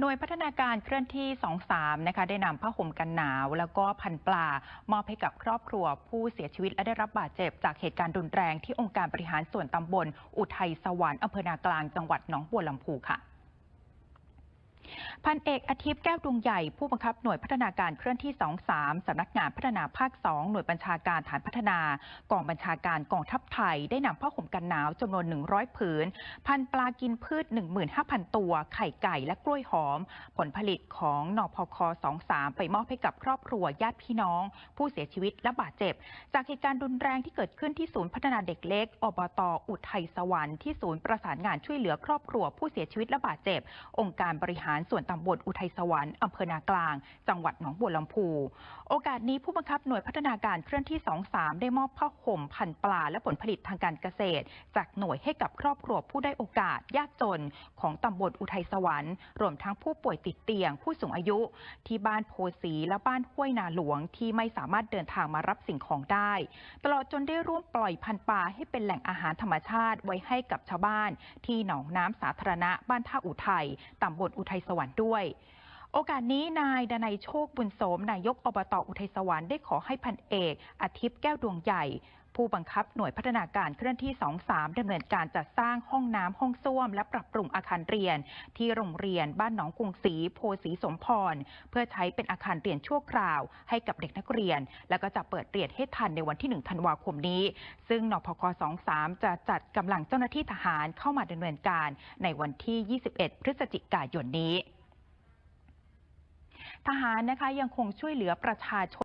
หน่วยพัฒนาการเคลื่อนที่ 23 นะคะ ได้นำผ้าห่มกันหนาว แล้วก็พันปลามอบให้กับครอบครัวผู้เสียชีวิตและได้รับบาดเจ็บ จากเหตุการณ์รุนแรงที่องค์การบริหารส่วนตำบล อุทัยสวรรค์อำเภอนากลางจังหวัดหนองบัวลำพูค่ะ พันเอกอาทิตย์แก้วดวงใหญ่ผู้บังคับหน่วยพัฒนาการเคลื่อนที่ 23 สำนักงานพัฒนาภาค 2 หน่วยบัญชาการฐานพัฒนากองบัญชาการกองทัพไทย ได้นำผ้าห่มกันหนาวจำนวน 100 ผืน พันปลากินพืช 15,000 ตัว ไข่ไก่และกล้วยหอม ผลผลิตของนพค 23 ไปมอบให้กับครอบครัวญาติพี่น้อง ผู้เสียชีวิตและบาดเจ็บ จากเหตุการณ์รุนแรงที่เกิดขึ้นที่ศูนย์พัฒนาเด็กเล็ก อบต อุทัยสวรรค์ที่ศูนย์ประสานงานช่วยเหลือครอบครัวผู้เสียชีวิตและบาดเจ็บ องค์การบริหารส่วนตำบลอุทัยสวรรค์อำเภอนากลาง จังหวัดหนองบัวลำพู โอกาสนี้ผู้บังคับหน่วยพัฒนาการเคลื่อนที่ 23 ได้มอบผ้าห่มพันปลาและผลผลิตทางการเกษตร จากหน่วยให้กับครอบครัวผู้ได้โอกาสยากจนของตำบลอุทัยสวรรค์ รวมทั้งผู้ป่วยติดเตียง ผู้สูงอายุ ที่บ้านโพสีและบ้านห้วยนาหลวงที่ไม่สามารถเดินทางมารับสิ่งของได้ ตลอดจนได้ร่วมปล่อยพันปลาให้เป็นแหล่งอาหารธรรมชาติไว้ให้กับชาวบ้าน ที่หนองน้ำสาธารณะบ้านท่าอุทัยตำบลอุทัยสวรรค์ด้วย โอกาสนี้นายดนัยโชคบุญโสมนายกอบตอุทัยสวรรค์ได้ขอให้พันเอกอาทิตย์แก้วดวงใหญ่ผู้บังคับหน่วยพัฒนาการเคลื่อนที่ 23ดำเนินการจัดสร้างห้องน้ำห้องส้วม และปรับปรุงอาคารเรียน ที่โรงเรียนบ้านหนองกรุงศรีโพสีสมพร เพื่อใช้เป็นอาคารเรียนชั่วคราว ให้กับเด็กนักเรียน แล้วก็จะเปิดเรียนให้ทันในวันที่ 1 ธันวาคมนี้ ซึ่งนพค 23 จะจัดกำลังเจ้าหน้าที่ทหารเข้ามาดำเนินการในวันที่ 21 พฤศจิกายนนี้ ทหารนะคะยังคงช่วยเหลือประชาชน